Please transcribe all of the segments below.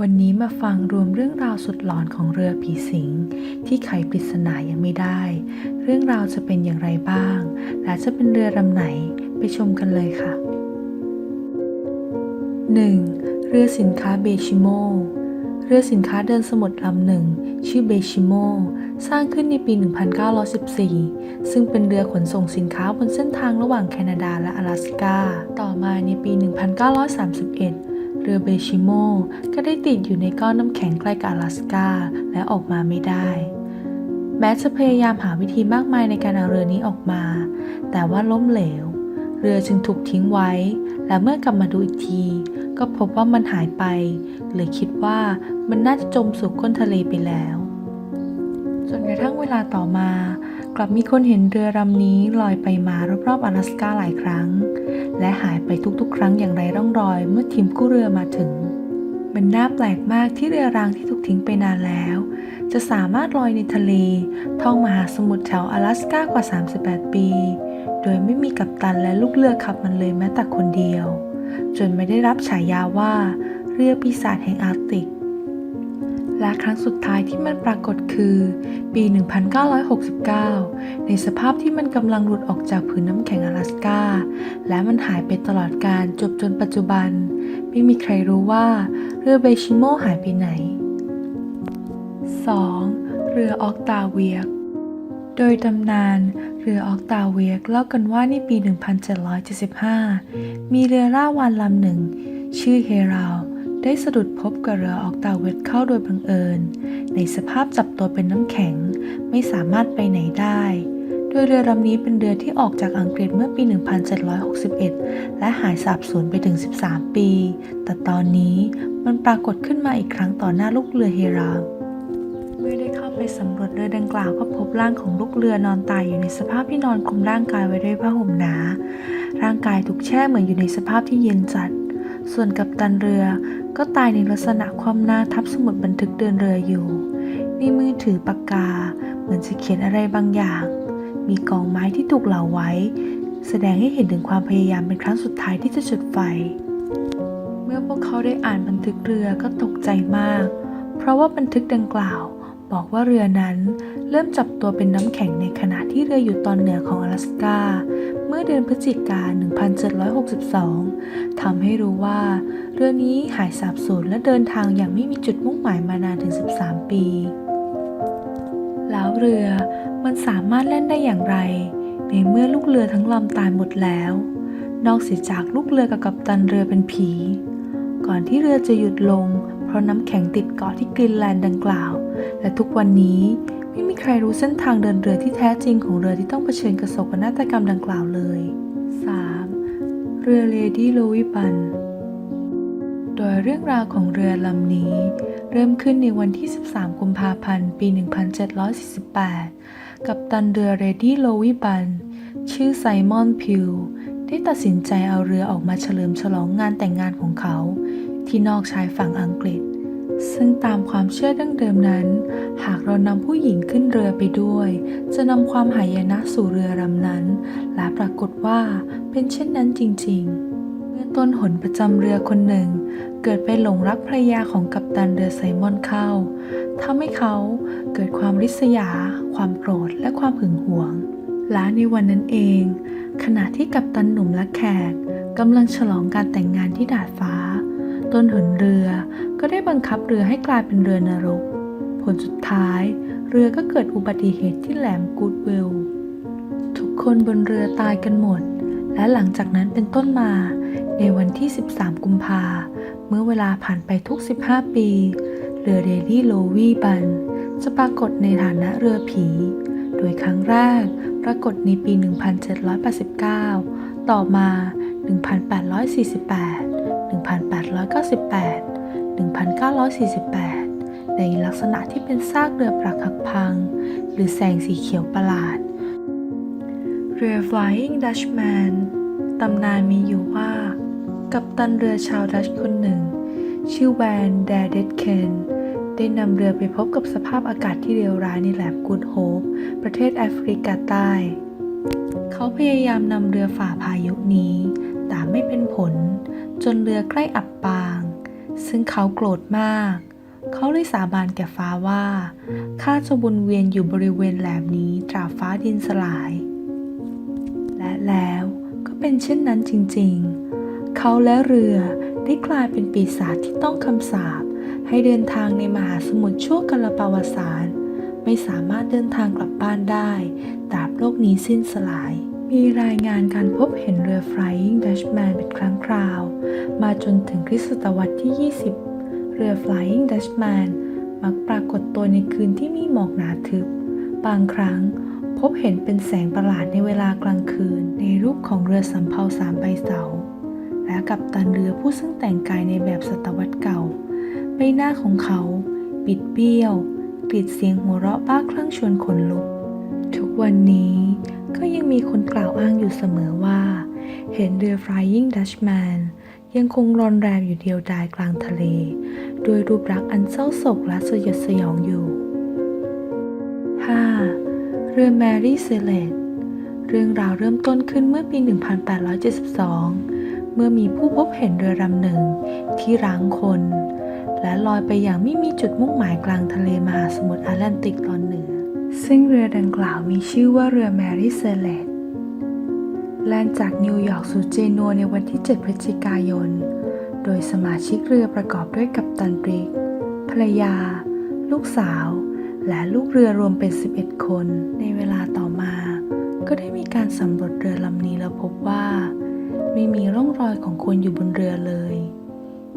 วันนี้มาฟังรวมเรื่องราวสุดหลอนของเรือผีสิง ที่ไขปริศนายังไม่ได้ เรื่องราวจะเป็นอย่างไรบ้าง และจะเป็นเรือลำไหนไปชมกันเลยค่ะ 1. เรือสินค้าเบชิโมเรือสินค้าเดินสมุทรลำหนึ่ง ชื่อเบชิโมสร้างขึ้นในปี 1914 ซึ่งเป็นเรือขนส่งสินค้าบนเส้นทางระหว่างแคนาดาและ阿拉สกา ต่อมาในปี 1931 เรือเบชิโมก็ได้ติดอยู่ในก้อนน้ำแข็งใกล้กับ阿拉สกาและออกมาไม่ได้ แม้จะพยายามหาวิธีมากมายในการเอาเรือนี้ออกมา แต่ว่าล้มเหลว เรือจึงถูกทิ้งไว้ และเมื่อกลับมาดูอีกที ก็พบว่ามันหายไปเลยคิดว่ามันน่าจะจมสู่ก้นทะเลไปแล้วจนกระทั่งเวลาต่อมา กลับมีคนเห็นเรือลำนี้ลอยไปมารอบๆอลาสกาหลายครั้ง และหายไปทุกๆ ครั้งอย่างไรร่องรอย เมื่อทีมกู้เรือมาถึงมันน่าแปลกมากที่เรือรางที่ถูกทิ้งไปนานแล้ว จะสามารถลอยในทะเลท่องมหาสมุทรแถว阿拉สกากว่า 38 ปี โดยไม่มีกัปตันและลูกเรือขับมันเลยแม้แต่คนเดียว จนไม่ได้รับฉายาว่าเรือปีศาจแห่งอาร์กติก และครั้งสุดท้ายที่มันปรากฏคือ ปี 1969 ในสภาพที่มันกำลังหลุดออกจากผืนน้ำแข็ง阿拉สกา และมันหายไปตลอดการจบจนปัจจุบัน ไม่มีใครรู้ว่าเรือเบชิโมหายไปไหน 2. เรือออกตาเวียก โดยตำนานเรือออกตาเวียกเล่ากันว่าในปี 1775 มีเรือล่าวานลำหนึ่ง ชื่อเฮราว ได้สะดุดพบกับเรือออกตาเวียกเข้าโดยบังเอิญ ในสภาพจับตัวเป็นน้ำแข็งไม่สามารถไปไหนได้ โดยเรือลำนี้เป็นเรือที่ออกจากอังกฤษเมื่อปี 1761 และหายสาบสูญไปถึง 13 ปี แต่ตอนนี้มันปรากฏขึ้นมาอีกครั้งต่อหน้าลูกเรือเฮราเมื่อได้เข้าไปสำรวจเรือดังกล่าวก็พบร่างของลูกเรือนอนตายอยู่ในสภาพที่นอนคลุมร่างกายไว้ด้วยผ้าห่มหนา ร่างกายถูกแช่เหมือนอยู่ในสภาพที่เย็นจัด ส่วนกัปตันเรือก็ตายในลักษณะคว่ำหน้าทับสมุดบันทึกเดินเรืออยู่ในมือถือปากกา เหมือนจะเขียนอะไรบางอย่าง มีกองไม้ที่ถูกเหลาไว้ แสดงให้เห็นถึงความพยายามเป็นครั้งสุดท้ายที่จะจุดไฟ เมื่อพวกเขาได้อ่านบันทึกเรือก็ตกใจมาก เพราะว่าบันทึกดังกล่าว บอกว่าเรือนั้นเริ่มจับตัวเป็นน้ำแข็งในขณะที่เรืออยู่ตอนเหนือของ阿拉สกา มื่อเดือนพฤศจิกา 1762 ทำให้รู้ว่า เรือนี้หายสาบสูญและเดินทางอย่างไม่มีจุดมุ่งหมายมานานถึง 13 ปี แล้วเรือมันสามารถเล่นได้อย่างไร ในเมื่อลูกเรือทั้งลำตายหมดแล้ว นอกเสียจากลูกเรือกับกัปตันเรือเป็นผี ก่อนที่เรือจะหยุดลง เพราะน้ำแข็งติดเกาะที่กรีนแลนด์ดังกล่าว และทุกวันนี้ ไม่มีใครรู้เส้นทางเดินเรือที่แท้จริงของเรือที่ต้องเผชิญกับโศกนาฏกรรมดังกล่าวเลย 3. เรือเลดี้โลวิบัน โดยเรื่องราวของเรือลำนี้ เริ่มขึ้นในวันที่ 13 กุมภาพันธ์ ปี 1748 กับตันเรือเรดี้โลวิบัน ชื่อไซมอนพิวได้ตัดสินใจเอาเรือออกมาเฉลิมฉลองงานแต่งงานของเขา ที่นอกชายฝั่งอังกฤษ ซึ่งตามความเชื่อดั้งเดิมนั้น หากเรานำผู้หญิงขึ้นเรือไปด้วย จะนำความหายนะสู่เรือลำนั้น และปรากฏว่าเป็นเช่นนั้นจริง ๆ เมื่อต้นหนประจำเรือคนหนึ่ง เกิดไปหลงรักภรรยาของกัปตันเรือไซมอนเข้าทำให้เขาเกิดความริษยา ความโกรธ และความหึงหวง และในวันนั้นเอง ขณะที่กัปตันหนุ่มและแขกกำลังฉลองการแต่งงานที่ดาดฟ้า ต้นหนเรือ ก็ได้บังคับเรือให้กลายเป็นเรือนรก ผลสุดท้าย เรือก็เกิดอุบัติเหตุที่แหลมกูดเวล ทุกคนบนเรือตายกันหมด และหลังจากนั้นเป็นต้นมา ในวันที่ 13 กุมภา เมื่อเวลาผ่านไปทุก 15 ปี เรือเรลี่โลวีบัน จะปรากฏในฐานะเรือผี โดยครั้งแรกปรากฏในปี 1789 ต่อมา 1848 1898 1948 ในลักษณะที่เป็นซากเรือปรักหักพัง หรือแสงสีเขียวประหลาด เรือ Flying Dutchman ตำนานมีอยู่ว่า กัปตันเรือชาวดัชคนหนึ่ง ชื่อแวนแดเดดเคนได้นำเรือไปพบกับสภาพอากาศที่เลวร้ายในแหลมกูดโฮปประเทศแอฟริกาใต้ เขาพยายามนำเรือฝ่าพายุนี้ แต่ไม่เป็นผล จนเรือใกล้อับปาง ซึ่งเขาโกรธมาก เขาเลยสาบานแก่ฟ้าว่าข้าจะวนเวียนอยู่บริเวณแหลมนี้ตราฟ้าดินสลาย และแล้วก็เป็นเช่นนั้นจริงๆ เขาและเรือได้กลายเป็นปีศาจที่ต้องคำสาปให้เดินทางในมหาสมุทรชั่วกาลปวสาร ไม่สามารถเดินทางกลับบ้านได้ตราบโลกนี้สิ้นสลาย มีรายงานการพบเห็นเรือ Flying Dutchman เป็นครั้งคราว มาจนถึงคริสตศตวรรษที่ 20 เรือ Flying Dutchman มักปรากฏตัวในคืนที่มีหมอกหนาทึบ บางครั้งพบเห็นเป็นแสงประหลาดในเวลากลางคืน ในรูปของเรือสำเภาสามใบเสา และกับตันเรือผู้ซึ่งแต่งกายในแบบศตวรรษเก่า ใบหน้าของเขา บิดเบี้ยวกรีดเสียงหัวเราะบ้าคลั่งชวนขนลุก ทุกวันนี้ ก็ยังมีคนกล่าวอ้างอยู่เสมอว่า เห็นเรือ Flying Dutchman ยังคงรอนแรมอยู่เดียวดายกลางทะเลโดยรูปรักษ์อันเศร้าโศกและสยดสยองอยู่ 5. เรือแมรี่เซเลตเรื่องราวเริ่มต้นขึ้นเมื่อปี 1872 เมื่อมีผู้พบเห็นเรือลำหนึ่งที่ร้างคน และลอยไปอย่างไม่มีจุดมุ่งหมายกลางทะเลมหาสมุทรแอตแลนติกตอนเหนือ ซึ่งเรือดังกล่าวมีชื่อว่าเรือแมรี่เซเลตแล่นจากนิวยอร์กสู่เจนัวในวันที่ 7 พฤศจิกายน โดยสมาชิกเรือประกอบด้วยกัปตันบริก ภรรยา ลูกสาว และลูกเรือรวมเป็น 11 คน ในเวลาต่อมา ก็ได้มีการสำรวจเรือลำนี้แล้วพบว่า ไม่มีร่องรอยของคนอยู่บนเรือเลย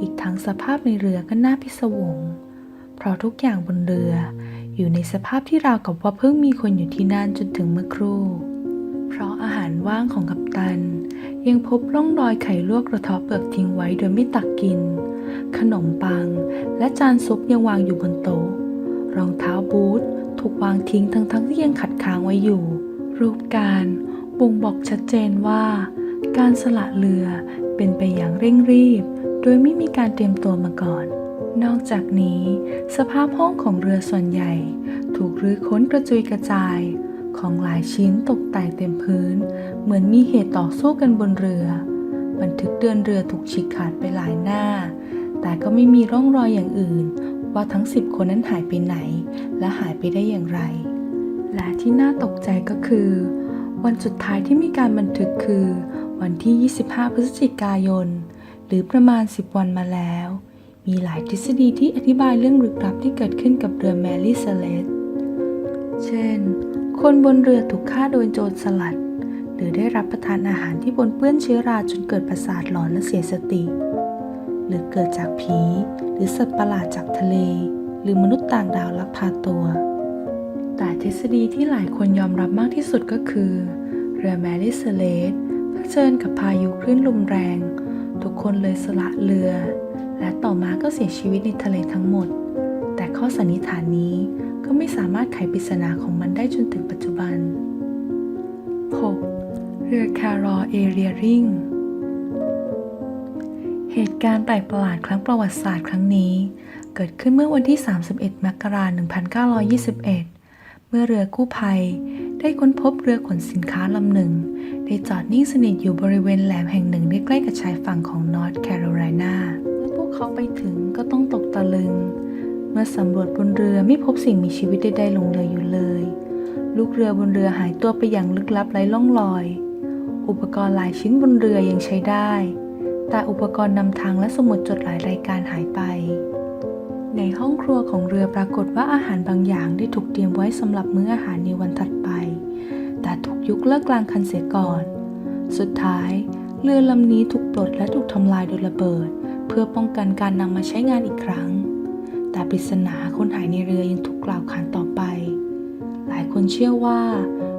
อีกทั้งสภาพในเรือก็น่าพิศวง เพราะทุกอย่างบนเรือ อยู่ในสภาพที่ราวกับว่าเพิ่งมีคนอยู่ที่นั่นจนถึงเมื่อครู่ เพราะอาหารว่างของกัปตัน ยังพบร่องรอยไข่ลวกกระทาะเปลือกทิ้งไว้โดยไม่ตักกิน ขนมปัง และจานซุปยังวางอยู่บนโต๊ะ รองเท้าบูทถูกวางทิ้งทั้งๆที่ยังขัดค้างไว้อยู่ รูปการบ่งบอกชัดเจนว่า การสละเรือเป็นไปอย่างเร่งรีบ โดยไม่มีการเตรียมตัวมาก่อน นอกจากนี้ สภาพห้องของเรือส่วนใหญ่ ถูกรื้อค้นกระจุยกระจาย ของหลายชิ้นตกแต่งเต็มพื้น เหมือนมีเหตุต่อสู้กันบนเรือ บันทึกเดินเรือถูกฉีกขาดไปหลายหน้า แต่ก็ไม่มีร่องรอยอย่างอื่น ว่าทั้งสิบคนนั้นหายไปไหน และหายไปได้อย่างไร และที่น่าตกใจก็คือ วันสุดท้ายที่มีการบันทึกคือ วันที่ 25 พฤศจิกายน หรือประมาณ 10 วันมาแล้ว มีหลายทฤษฎีที่อธิบายเรื่องลึกลับที่เกิดขึ้นกับเรือแมรี่เซเลสเช่น คนบนเรือถูกฆ่าโดยโจรสลัด หรือได้รับประทานอาหารที่ปนเปื้อนเชื้อราจนเกิดประสาทหลอนและเสียสติ หรือเกิดจากผี หรือสัตว์ประหลาดจากทะเล หรือมนุษย์ต่างดาวลักพาตัว แต่ทฤษฎีที่หลายคนยอมรับมากที่สุดก็คือ เรือแมรี่เซเลสเผชิญกับพายุคลื่นลมแรง ทุกคนเลยสละเรือ ต่อมาก็เสียชีวิตในทะเลทั้งหมด แต่ข้อสันนิษฐานนี้ก็ไม่สามารถไขปริศนาของมันได้จนถึงปัจจุบัน 6. เรือคารอเอเรียริงเหตุการณ์แปลกประหลาดครั้งประวัติศาสตร์ครั้งนี้ เกิดขึ้นเมื่อวันที่ 31 มกราคม 1921 เมื่อเรือกู้ภัย ได้ค้นพบเรือขนสินค้าลำหนึ่ง ได้จอดนิ่งสนิทอยู่บริเวณแหลมแห่งหนึ่งใกล้กับชายฝั่งของนอร์ทแคโรไลนา เขาไปถึงก็ต้องตกตะลึง เมื่อสำรวจบนเรือไม่พบสิ่งมีชีวิตใดๆหลงเหลืออยู่เลย ลูกเรือบนเรือหายตัวไปอย่างลึกลับไร้ล่องรอย อุปกรณ์หลายชิ้นบนเรือยังใช้ได้ แต่อุปกรณ์นำทางและสมุดจดหลายรายการหายไป ในห้องครัวของเรือปรากฏว่าอาหารบางอย่างได้ถูกเตรียมไว้สำหรับมื้ออาหารในวันถัดไป แต่ถูกยุกเลิกกลางคันเสียก่อน สุดท้ายเรือลำนี้ถูกปลดและถูกทำลายโดยระเบิด เพื่อป้องกันการนำมาใช้งานอีกครั้ง แต่ปริศนาคนหายในเรือยังถูกกล่าวขานต่อไป หลายคนเชื่อว่า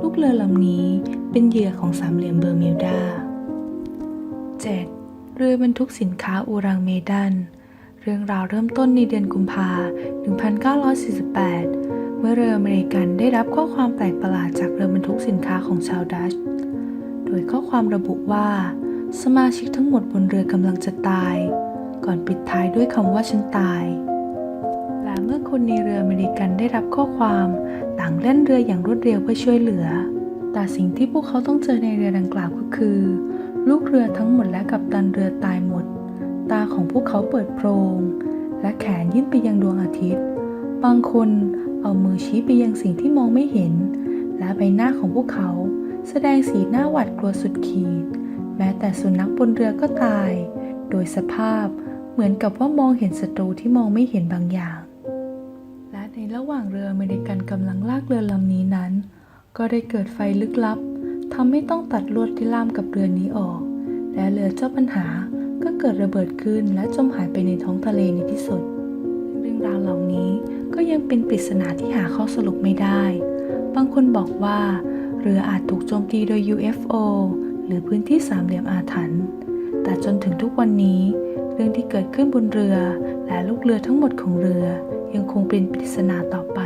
ลูกเรือลำนี้เป็นเหยื่อของสามเหลี่ยมเบอร์มิวดา 7. เรือบรรทุกสินค้าอูรังเมดัน เรื่องราวเริ่มต้นในเดือนกุมภา1948 เมื่อเรืออเมริกันได้รับข้อความแปลกประหลาดจากเรือบรรทุกสินค้าของชาวดัช โดยข้อความระบุว่า สมาชิกทั้งหมดบนเรือกำลังจะตาย ก่อนปิดท้ายด้วยคำว่าฉันตาย และเมื่อคนในเรืออเมริกันได้รับข้อความต่างเล่นเรืออย่างรวดเร็วเพื่อช่วยเหลือ แต่สิ่งที่พวกเขาต้องเจอในเรือดังกล่าวก็คือ ลูกเรือทั้งหมดและกัปตันเรือตายหมด ตาของพวกเขาเปิดโพรง และแขนยื่นไปยังดวงอาทิตย์ บางคนเอามือชี้ไปยังสิ่งที่มองไม่เห็น และใบหน้าของพวกเขา แสดงสีหน้าหวาดกลัวสุดขีด แม้แต่สุนัขบนเรือก็ตาย โดยสภาพ เหมือนกับว่ามองเห็นศัตรูที่มองไม่เห็นบางอย่าง และในระหว่างเรืออเมริกันกำลังลากเรือลำนี้นั้น ก็ได้เกิดไฟลึกลับทำให้ต้องตัดลวดที่ล่ามกับเรือนี้ออก และเรือเจ้าปัญหาก็เกิดระเบิดขึ้นและจมหายไปในท้องทะเลในที่สุด เรื่องราวเหล่านี้ก็ยังเป็นปริศนาที่หาข้อสรุปไม่ได้ บางคนบอกว่าเรืออาจถูกโจมตีโดย UFO หรือพื้นที่สามเหลี่ยมอาถรรพ์ แต่จนถึงทุกวันนี้ รื่องที่เกิดขึ้นบนเรือและลูกเรือทั้งหมดของเรือยังคงเป็นปริศนาต่อไป